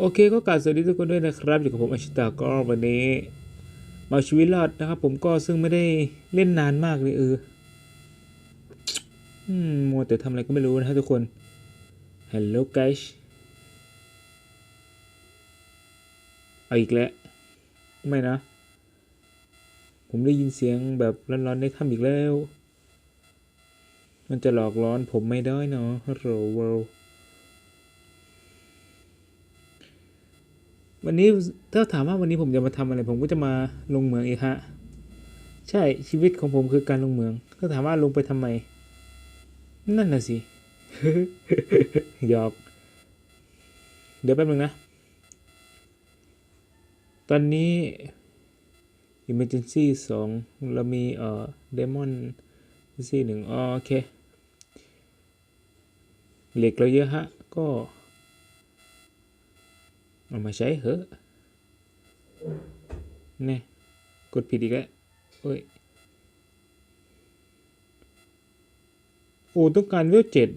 โอเคก็กราบสวัสดีทุกคนด้วยนะครับอยู่กับผมอาชิตาก็วันนี้ มาชีวิตรอดนะครับ ผมก็ซึ่งไม่ได้เล่นนานมากเลยเอออืมมัวแต่ทำอะไรก็ไม่รู้นะทุกคน Hello guys เอาอีกแล้ว ไม่นะ ผมได้ยินเสียงแบบร้อนๆในถ้ำอีกแล้ว มันจะหลอกล้อนผมไม่ได้เนาะ Hello world วันนี้ถ้าถามว่าวันนี้ผมจะมาทำอะไร ผมก็จะมาลงเหมืองเอีกฮะ ใช่ชีวิตของผมคือการลงเหมือง ถ้าถามว่าลงไปทำไม นั่นน่ะสิหยอก เดี๋ยวแป๊บนึงนะ ตอนนี้ emergency สองเรามีเอ่อ demon emergency หนึ่งอ๋อโอเค เหล็กเราเยอะฮะ ก็ เอามาใช้เหอะแน่กดผิดอีกแล้วเอ้ย โอ้ต้องการเวลเจ็ด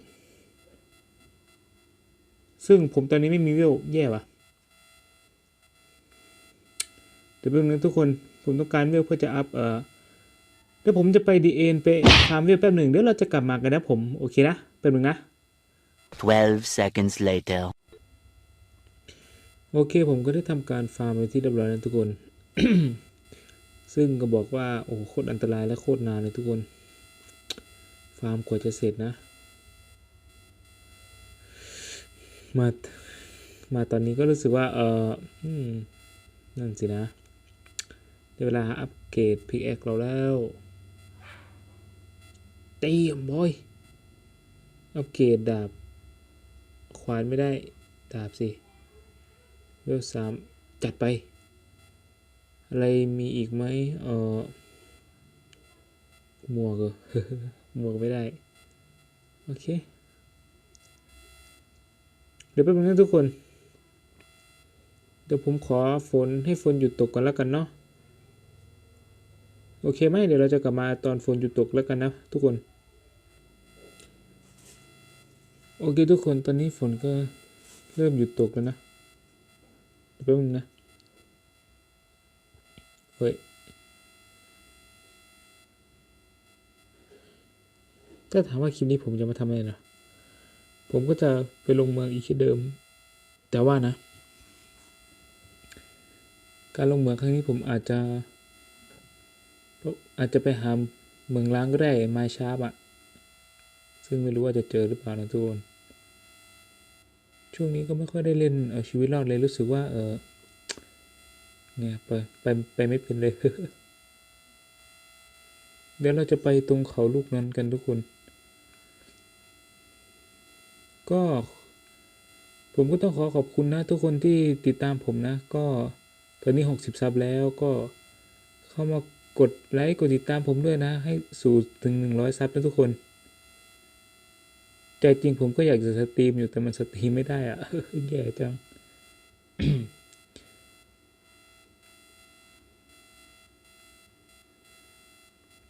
ซึ่งผมตอนนี้ไม่มีเวลแย่ว่ะเดี๋ยวแป๊บนึงทุกคน ผมต้องการเวลเพื่อจะอัพเอ่อเดี๋ยวผมจะไปดีเอ็นไปฟาร์มเวลแป๊บหนึ่งเดี๋ยวเราจะกลับมากันนะผม โอเคนะ แป๊บหนึ่งนะ 12 seconds later. โอเคผมก็ได้ทำการฟาร์มไปที่เรียบร้อยแล้วทุกคน ซึ่งก็บอกว่าโอ้โหโคตรอันตรายและโคตรนานเลยทุกคน ฟาร์มกว่าจะเสร็จนะ มามาตอนนี้ก็รู้สึกว่าเออนั่นสินะได้เวลาอัปเกรดพิกแอคเราแล้วเตียมบอยอัปเกรดดาบควานไม่ได้ดาบสิ เวลสามจัดไป อะไรมีอีกไหมเออหมวกเหรอหมวกไม่ได้ โอเค เดี๋ยวแป๊บนึงนะทุกคน เดี๋ยวผมขอฝนให้ฝนหยุดตกก่อนแล้วกันเนาะโอเคไหมเดี๋ยวเราจะกลับมาตอนฝนหยุดตกแล้วกันนะทุกคน โอเคทุกคนตอนนี้ฝนก็เริ่มหยุดตกแล้วนะ แป๊บนึงนะ เฮ้ย ถ้าถามว่าคลิปนี้ผมจะมาทำอะไรนะ ผมก็จะไปลงเมืองอีกเช่เดิม แต่ว่านะ การลงเมืองครั้งนี้ผมอาจจะ อาจจะไปหาเมืองล้างก็ได้ไม้ชาร์ปอะซึ่งไม่รู้ว่าจะเจอหรือเปล่านะทุกคน ช่วงนี้ก็ไม่ค่อยได้เล่นเอาชีวิตรอดเลยรู้สึกว่า เออเนี่ยไปไปไปไม่เป็นเลย เดี๋ยวเราจะไปตรงเขาลูกนั้นกันทุกคน ก็ ผมก็ต้องขอขอบคุณนะ ทุกคนที่ติดตามผมนะ ก็ตอนนี้หกสิบซับแล้วก็เข้ามากดไลค์กดติดตามผมด้วยนะ ให้สู่ถึงหนึ่งร้อยซับนะทุกคน ใจจริงผมก็อยากจะสตรีมอยู่แต่มันสตรีมไม่ได้อะแย่จัง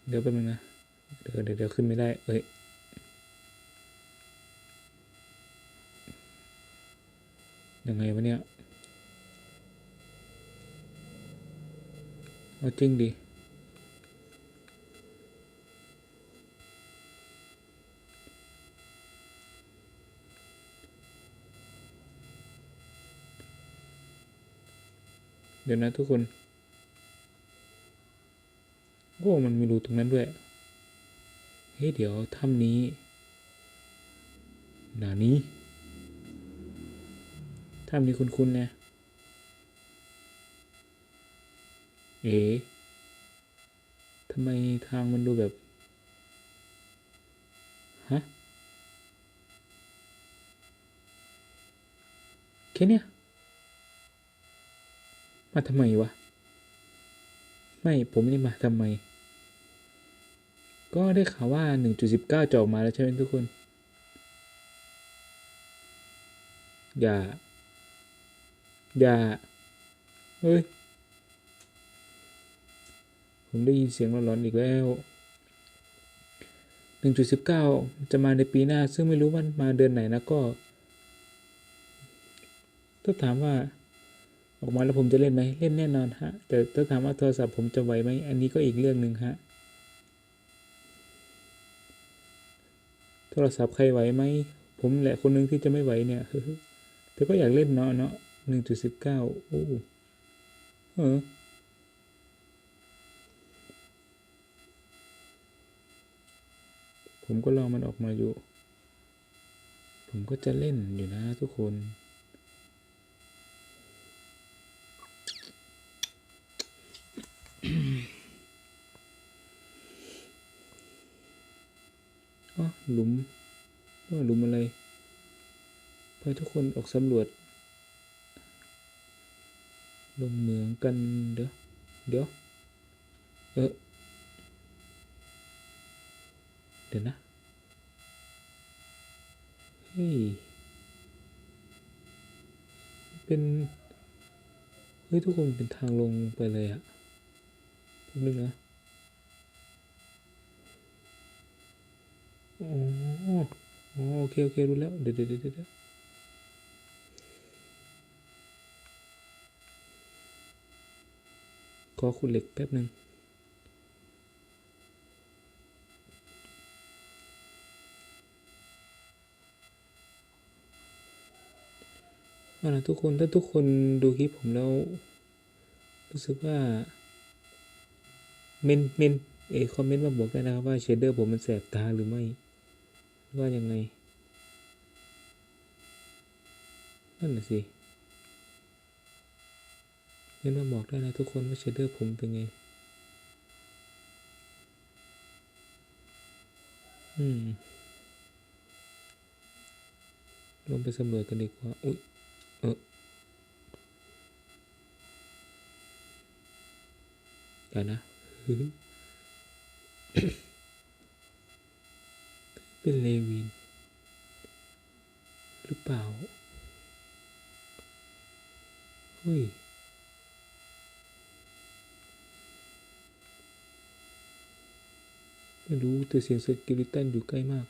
เดี๋ยวแป๊บนึงนะ เดี๋ยวเดี๋ยวขึ้นไม่ได้ เอ้ยยังไงวะเนี่ยเอาจริงดิ ดี๋ยวนะทุกคน โอ้ มันมีรูตรงนั้นด้วย เฮ้ยเดี๋ยวถ้ำนี้หนานี้ถ้ำนี้คุ้นๆนะ เอ๋ทำไมทางมันดูแบบ ฮะ แค่เนี้ย มาทำไมวะ ไม่ผมไม่ได้มาทำไม ก็ได้ข่าวว่า 1.19 จะออกมาแล้วใช่ไหมทุกคน อย่า อย่า เฮ้ย ผมได้ยินเสียงร้อนๆอีกแล้ว 1.19 จะมาในปีหน้า ซึ่งไม่รู้ว่ามาเดือนไหนนะก็ถ้าถามว่า ออกมาแล้วผมจะเล่นไหมเล่นแน่นอนฮะ แต่ถ้าถามว่าโทรศัพท์ผมจะไหวไหมอันนี้ก็อีกเรื่องหนึ่งฮะ โทรศัพท์ใครไหวไหมผมแหละคนหนึ่งที่จะไม่ไหวเนี่ยแต่ก็อยากเล่นเนาะเนาะหนึ่งจุดสิบเก้าโอ้เออผมก็รอมันออกมาอยู่ ผมก็จะเล่นอยู่นะทุกคน อ๋อหลุมอ๋อหลุมอะไรไปทุกคนออกสำรวจ ลงเหมืองกันเดี๋ยวเดี๋ยวเออเดี๋ยวนะ เฮ้ย เป็น เฮ้ย ทุกคนเป็นทางลงไปเลยอะ นึงนะอ๋ออ๋อโอเค โอเค รู้แล้ว เดี๋ยวเดี๋ยวเดี๋ยวเดี๋ยวขอขุดเหล็กแป๊บหนึ่งเอาล่ะทุกคนถ้าทุกคนดูคลิปผมแล้ว รู้สึกว่า เมนเมนเอคอมเมนต์มาบอกได้นะครับว่าเชดเดอร์ผมมันแสบตาหรือไม่ว่ายังไง นั่นน่ะสิเมนมาบอกได้นะทุกคนว่าเชดเดอร์ผมเป็นไง อืม ลงไปสำรวจกันดีกว่า อุ๊ย เออเดี๋ยวนะ เป็นเลวิน หรือเปล่า เฮ้ย ไม่รู้แต่เสียงสกิลิตันอยู่ใกล้มาก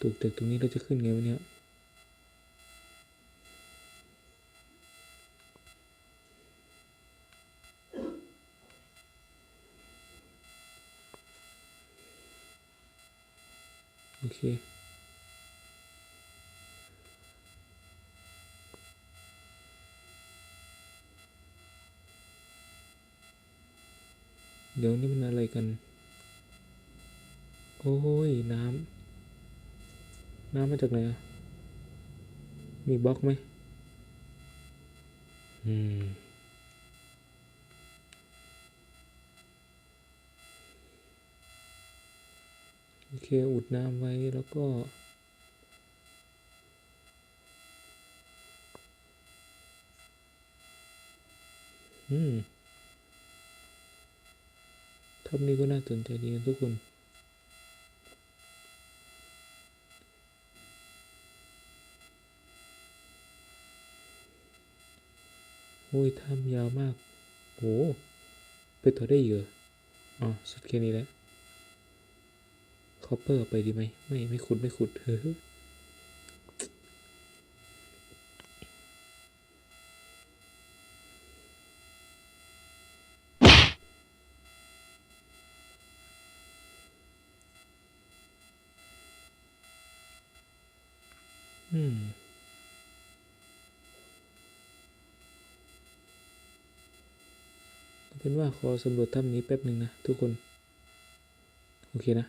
ตกจากตรงนี้เราจะขึ้นไงวะเนี่ย โอเค เดี๋ยวนี่มันอะไร กัน โอ้ยน้ำ น้ำมาจากไหนอะมีบล็อกไหมอืม โอเค อุดน้ำไว้แล้วก็อืม ทับนี้ก็น่าสนใจดีนะทุกคน โอ้ยทำยาวมากโอ้ไปต่อได้เยอะอ๋อ สุดแค่นี้แหละคอปเปอร์ไปดีไหม ไม่ ไม่ขุด ไม่ขุด เฮ้ออืม เป็นว่าขอสำรวจถ้ำนี้แป๊บหนึ่งนะทุกคน โอเคนะ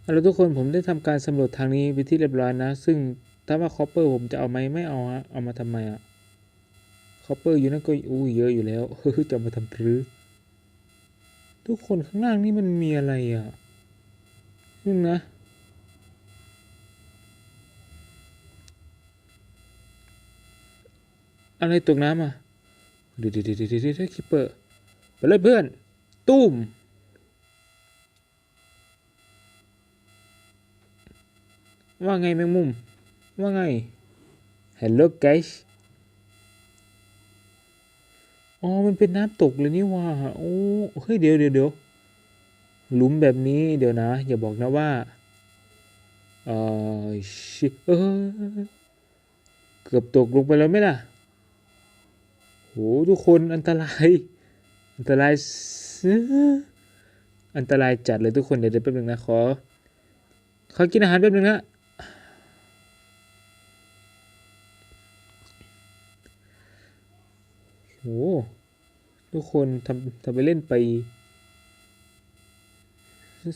เอาละทุกคนผมได้ทำการสำรวจทางนี้ไปที่เรียบร้อยนะ ซึ่งถ้าว่าคอปเปอร์ผมจะเอาไหมไม่เอาฮะเอามาทำไมอะคอปเปอร์อยู่นั่นก็อู้เยอะอยู่แล้วจะเอามาทำปรือทุกคนข้างล่างนี่มันมีอะไรอะนึงนะ อะไรตกน้ำอะเดี๋ยวเดี๋ยวเดี๋ยวเดี๋ยวเดี๋ยวคิปเปอร์ไปเลยเพื่อน ตุ้มว่าไงแมงมุม ว่าไง Hello guys อ๋อ มันเป็นน้ำตกเลยนี่ว่าโอ้เฮ้ย เดี๋ยวเดี๋ยวเดี๋ยวหลุมแบบนี้เดี๋ยวนะ อย่าบอกนะว่าเออชิเออเกือบตกลงไปแล้วไหมล่ะ โหทุกคนอันตราย อันตราย อันตรายจัดเลยทุกคน เดี๋ยวเดี๋ยวแป๊บนึงนะขอขอกินอาหารแป๊บนึงนะโหทุกคนทำทำไปเล่นไป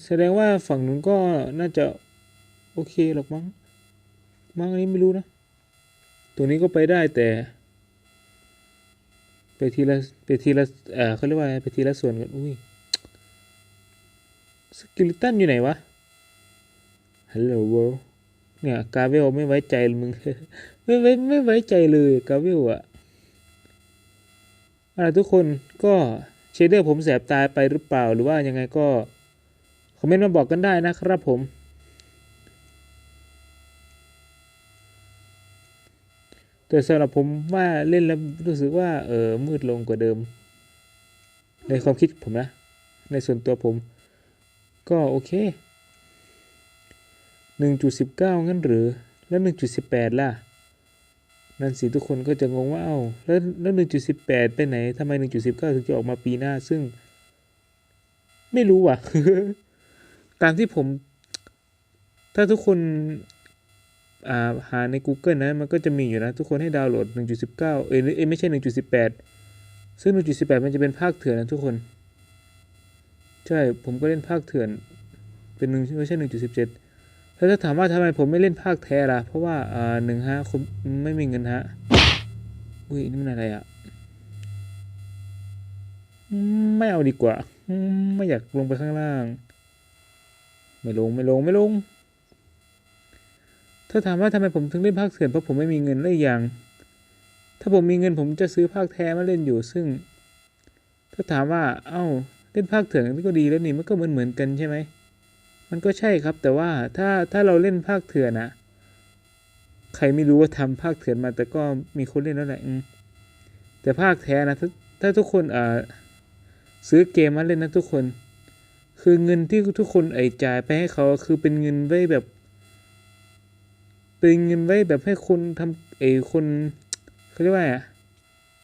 แสดงว่าฝั่งนู้นก็น่าจะ โอเคหรอกมั้ง มั้งอันนี้ไม่รู้นะตัวนี้ก็ไปได้แต่ ไปทีละไปทีละเอ่อเขาเรียกว่าไปทีละส่วนกันอุ้ยสกิลิตันอยู่ไหนวะฮัลโหลเวิลเนี่ยกาเวลไม่ไว้ใจมึงไม่ไว้ไม่ไว้ใจเลยกาเวลอะอาล่ะทุกคนก็เชเดอร์ผมแสบตาไปหรือเปล่าหรือว่ายังไงก็ คอมเมนต์มาบอกกันได้นะครับผม แต่สำหรับผมว่าเล่นแล้วรู้สึกว่าเออมืดลงกว่าเดิม ในความคิดผมนะ ในส่วนตัวผม ก็โอเค 1.19 งั้นหรือ แล้ว 1.18 ล่ะ นั่นสิทุกคนก็จะงงว่าเอ้าแล้วแล้ว 1.18 ไปไหนทำไม 1.19 ถึงจะออกมาปีหน้าซึ่ง ไม่รู้ว่ะ ตามที่ผม ถ้าทุกคน หาใน Google นะมันก็จะมีอยู่นะ ทุกคนให้ดาวน์โหลด 1.19เอ้ยเอ้ยไม่ใช่ 1.18 ซึ่ง 1.18 มันจะเป็นภาคเถื่อนนะทุกคน ใช่ ผมก็เล่นภาคเถื่อน เป็นหนึ่งไม่ใช่ 1.17 แล้วถ้าถามว่าทำไมผมไม่เล่นภาคแท้ล่ะ เพราะว่าอ่าหนึ่งฮะคนไม่มีเงินฮะ อุ้ยนี่มันอะไรอะ ไม่เอาดีกว่า ไม่อยากลงไปข้างล่าง ไม่ลงไม่ลงไม่ลง ถ้าถามว่าทำไมผมถึงเล่นภาคเถื่อนเพราะผมไม่มีเงินและอีกอย่าง ถ้าผมมีเงินผมจะซื้อภาคแท้มาเล่นอยู่ซึ่ง ถ้าถามว่า เอ้า เล่นภาคเถื่อนก็ดีแล้วนี่มันก็เหมือนเหมือนกันใช่ไหม มันก็ใช่ครับ แต่ว่าถ้าถ้าเราเล่นภาคเถื่อนอะใครไม่รู้ว่าทำภาคเถื่อนมา แต่ก็มีคนเล่นแล้วแหละแต่ภาคแท้นะถ้าถ้าทุกคนอ่าซื้อเกมมาเล่นนะทุกคน คือเงินที่ทุกคนไอ้จ่ายไปให้เขาคือเป็นเงินไว้แบบ เป็นเงินไว้แบบให้คนทำไอ้คนเขาเรียกว่าไงอะ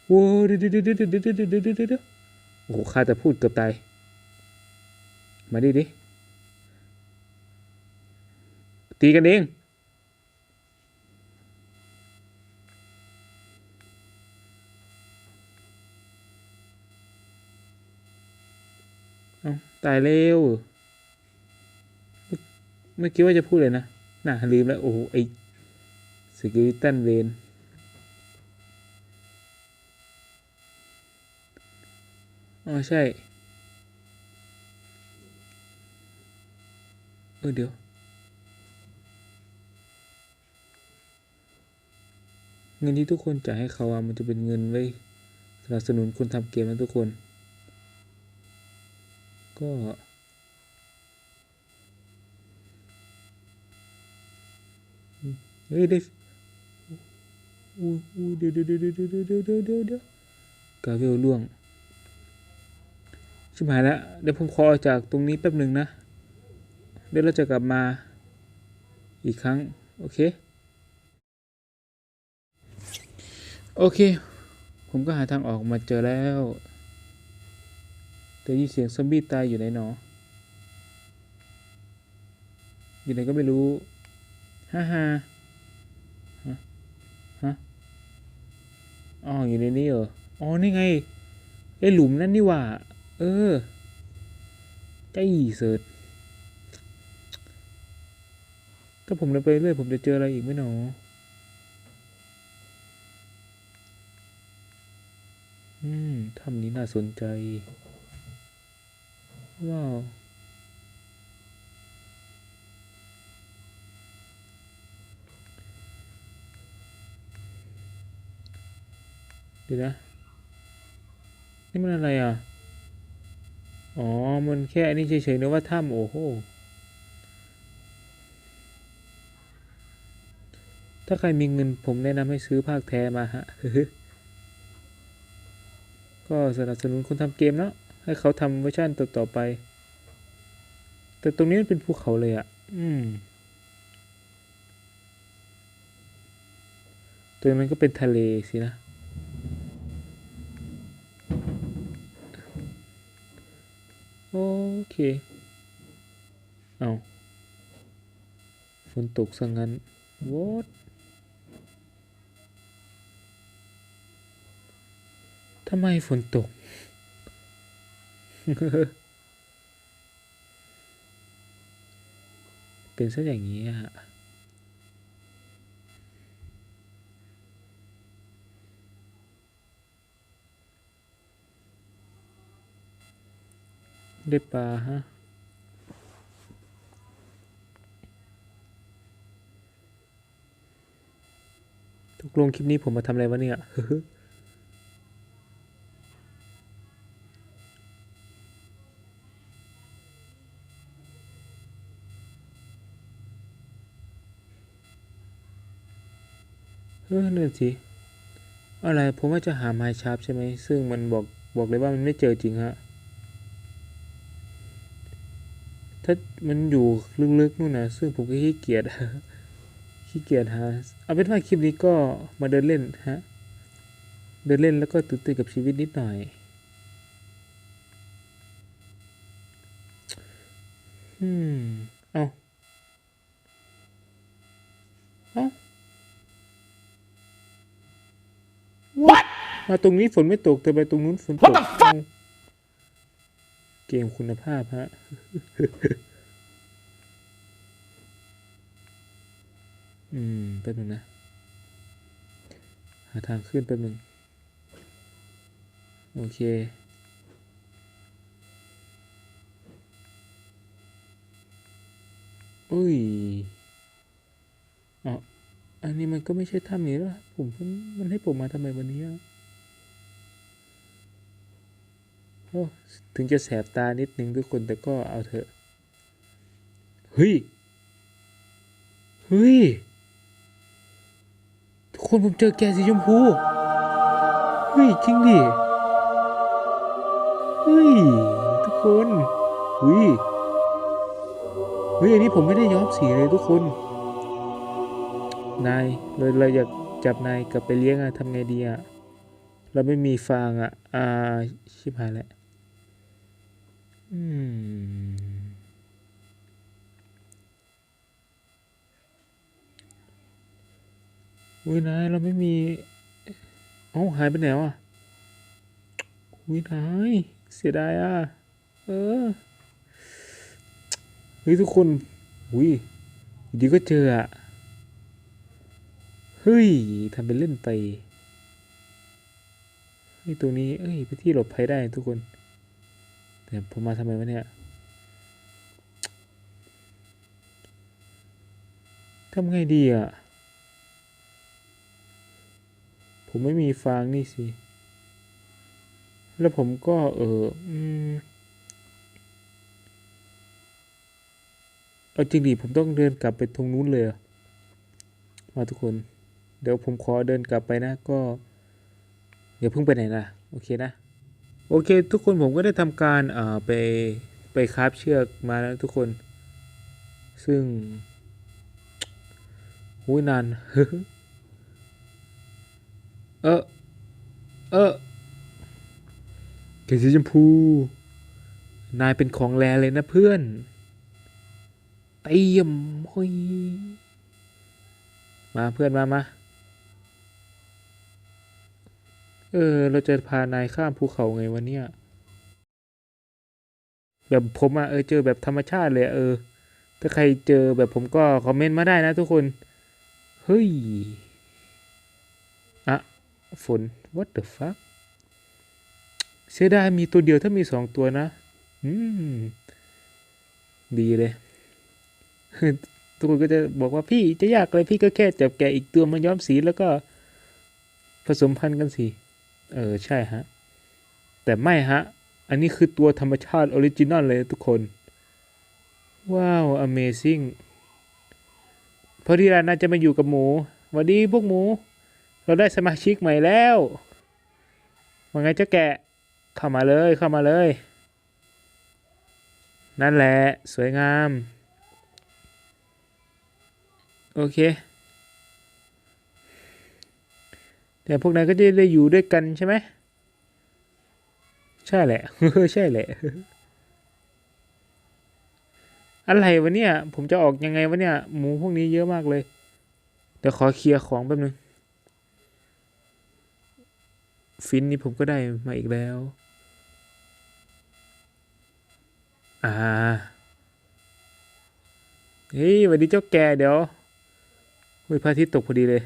โว้เดี๋ยวเดี๋ยวเดี๋ยวเดี๋ยวเดี๋ยวเดี๋ยวเดี๋ยวเดี๋ยวโอ้โหข้าแต่พูดเกือบตาย มาดิดิ ตีกันเองเอาตายเร็วเมื่อเมื่อกี้ว่าจะพูดเลยนะ น่าลืมแล้ว โอ้โห ไอ สกิลตันเวนอ๋อใช่เออเดี๋ยว เงินที่ทุกคนจ่ายให้เขาอะมันจะเป็นเงินไว้สนับสนุนคนทำเกมนะทุกคน ก็เฮ้ยได้ อู้อู้เดี๋ยวเดี๋ยวเดี๋ยวเดี๋ยวเดี๋ยวเดี๋ยวเดี๋ยวเดี๋ยวเดี๋ยวกาเวลล่วง ชิบหายแล้วเดี๋ยวผมขอจากตรงนี้แป๊บหนึ่งนะ เดี๋ยวเราจะกลับมาอีกครั้ง โอเค โอเค ผมก็หาทางออกมาเจอแล้ว แต่ยินเสียงซอมบี้ตายอยู่ไหนหนอ อยู่ไหนก็ไม่รู้ ฮ่าฮ่า อ๋ออยู่ในนี้เหรอ อ๋อ นี่ไงไอหลุมนั่นนี่ว่า เออใจเสิร์ชถ้าผมเดินไปเรื่อยผมจะเจออะไรอีกไหมหนออืมถ้ำนี้น่าสนใจ ว้าว ดี๋ยวนะ นี่มันอะไรอะ อ๋อ มันแค่อันนี้เฉยๆนึกว่าถ้ำโอ้โห ถ้าใครมีเงินผมแนะนำให้ซื้อภาคแท้มาฮะ ก็สนับสนุนคนทำเกมเนาะ ให้เขาทำเวอร์ชันต่อๆไป แต่ตรงนี้มันเป็นภูเขาเลยอะ่ะ อืมตัวนี้นก็เป็นทะเลสินะ เคเอาฝนตกซะงั้นวอดทำไมฝนตก เป็นซะอย่างนี้อะ ได้ปลาฮะ ทุกลงคลิปนี้ผมมาทำอะไรวะเนี่ยเออนั่นสิ อะไร ผมว่าจะหาไม้ชาร์ปใช่ไหม ซึ่งมันบอกบอกเลยว่ามันไม่เจอจริงฮะ ถ้ามันอยู่ลึกๆนู่นนะซึ่งผมก็ขี้เกียจขี้เกียจหาเอาเป็นว่าคลิปนี้ก็มาเดินเล่นฮะ เดินเล่นแล้วก็ตื่นเต้นกับชีวิตนิดหน่อยอืมเอาเอา What มาตรงนี้ฝนไม่ตกแต่ไปตรงนู้นฝนตก What the fuck เกมคุณภาพฮะอืม แป๊บนึงนะ หาทางขึ้นแป๊บนึง โอเค อุ้ยอ๋ออันนี้มันก็ไม่ใช่ถ้ำนี้แล้วผมมันให้ผมมาทำไมวันนี้อะ ถึงจะแสบตานิดนึงทุกคนแต่ก็เอาเถอะเฮ้ยเฮ้ยทุกคนผมเจอแกสีชมพูเฮ้ยจริงดิเฮ้ยทุกคนเฮ้ยเฮ้ยอันนี้ผมไม่ได้ย้อมสีเลยทุกคน นายเราเราอยากจับนายกลับไปเลี้ยงอะทำไงดีอะเราไม่มีฟางอะอ่าชิบหายแล้ว อืม อุ้ยนายเราไม่มี เอ้าหายไปไหนวะอุ้ยนายเสียดายอะ เออ เฮ้ยทุกคน อุ้ยดีก็เจออะ เฮ้ยทำเป็นเล่นไปเฮ้ยตรงนี้ เอ้ยไปนที่หลบภัยได้ทุกคน แต่ผมมาทำไมวะเนี่ย ทำไงดีอะ ผมไม่มีฟางนี่สิ แล้วผมก็เอออืมเอาจริงดิผมต้องเดินกลับไปตรงนู้นเลยมาทุกคน เดี๋ยวผมขอเดินกลับไปนะก็อย่าเพิ่งไปไหนนะ โอเคนะ โอเค ทุกคนผมก็ได้ทำการเอ่อไปไปคาฟเชือกมาแล้วทุกคน ซึ่งหูยนานเออเออเกสีชมพู นายเป็นของแรเลยนะเพื่อนเตียมหอยมาเพื่อนมามา เออ เราจะพานายข้ามภูเขาไงวันเนี้ยแบบผมอะเออเจอแบบธรรมชาติเลยเออ ถ้าใครเจอแบบผมก็คอมเมนต์มาได้นะทุกคน เฮ้ย อะฝน what the fuck เสียดายมีตัวเดียวถ้ามีสองตัวนะ อืม ดีเลย ทุกคนก็จะบอกว่าพี่จะยากเลยพี่ก็แค่จับแกะอีกตัวมาย้อมสีแล้วก็ผสมพันธุ์กันสิ เออใช่ฮะ แต่ไม่ฮะ อันนี้คือตัวธรรมชาติออริจินอลเลยทุกคน ว้าว amazing พอดีแล้วน่าจะมาอยู่กับหมูสวัสดีพวกหมู เราได้สมาชิกใหม่แล้วว่าไงเจ้าแกะ เข้ามาเลยเข้ามาเลย นั่นแหละ สวยงาม โอเค แต่พวกนายก็จะได้อยู่ด้วยกันใช่ไหมใช่แหละใช่แหละอะไรวะเนี่ย ผมจะออกยังไงวะเนี่ย หมูพวกนี้เยอะมากเลย เดี๋ยวขอเคลียร์ของแป๊บนึง ฟินนี่ผมก็ได้มาอีกแล้ว อ่า เฮ้ยวัสดีเจ้าแกเดี๋ยวเฮ้ยพระอาทิตย์ตกพอดีเลย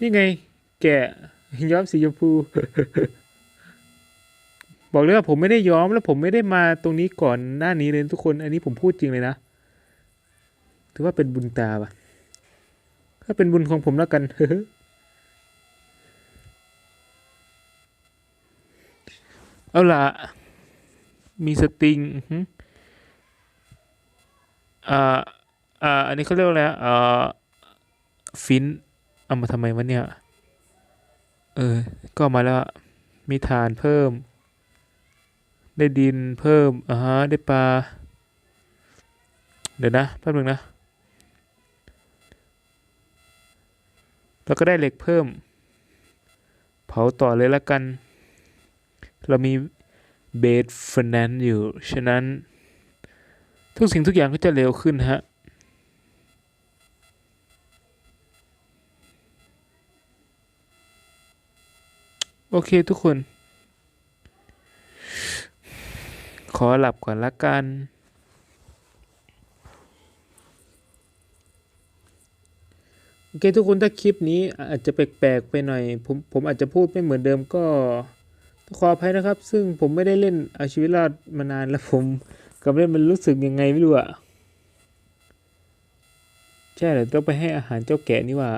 นี่ไง แกะย้อมสีชมพู บอกเลยว่าผมไม่ได้ย้อมแล้วผมไม่ได้มาตรงนี้ก่อนหน้านี้เลยทุกคน อันนี้ผมพูดจริงเลยนะ ถือว่าเป็นบุญตาปะถ้าเป็นบุญของผมแล้วกันเอาล่ะ มีสติงอ่า อ่า อันนี้เขาเรียกว่าอะไรอ่า ฟิน เอามาทำไมวะเนี่ย เออ ก็เอามาแล้วอะมีฐานเพิ่ม ได้ดินเพิ่มอ่าฮะได้ปลา เดี๋ยวนะแป๊บนึงนะ แล้วก็ได้เหล็กเพิ่ม เผาต่อเลยละกัน เรามีเบสฟนแนนอยู่ ฉะนั้น ทุกสิ่งทุกอย่างก็จะเร็วขึ้นฮะ โอเคทุกคน ขอหลับก่อนละกัน โอเคทุกคนถ้าคลิปนี้อาจจะแปลกๆไปหน่อย ผมผมอาจจะพูดไม่เหมือนเดิมก็ต้องขออภัยนะครับ ซึ่งผมไม่ได้เล่นเอาชีวิตรอดมานานแล้วผมกับเล่นมันรู้สึกยังไงไม่รู้อะใช่เดี๋ยวต้องไปให้อาหารเจ้าแกะนี่ว่า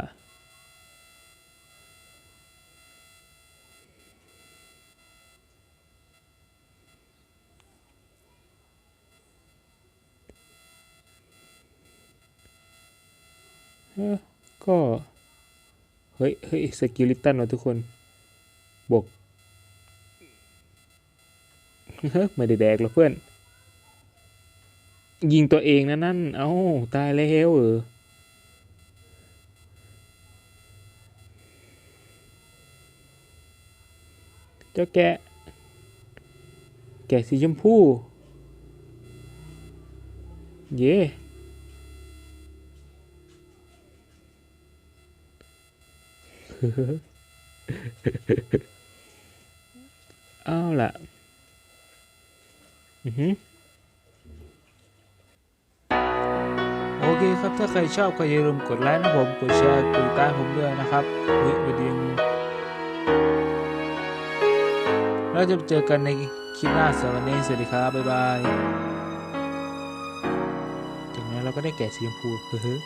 เอ้อ ก็ เฮ้ยเฮ้ยสกิลิตันว่ะทุกคนบวกเฮ้ยไม่ได้แดกหรอกเพื่อน ยิงตัวเองนะนั่น เอ้า ตายแล้วเออเจ้าแกะ แกะสีชมพู เย่ เอาล่ะ อือหือโอเคครับ ถ้าใครชอบก็อย่าลืมกดไลค์นะผม กดแชร์ กดติดตามผมด้วยนะครับเฮ้ยประเด็นแล้วจะเจอกันในคลิปหน้าสำหรับวันนี้สวัสดีครับ บ๊ายบาย จากนั้นเราก็ได้แกะสีชมพูเฮ้ย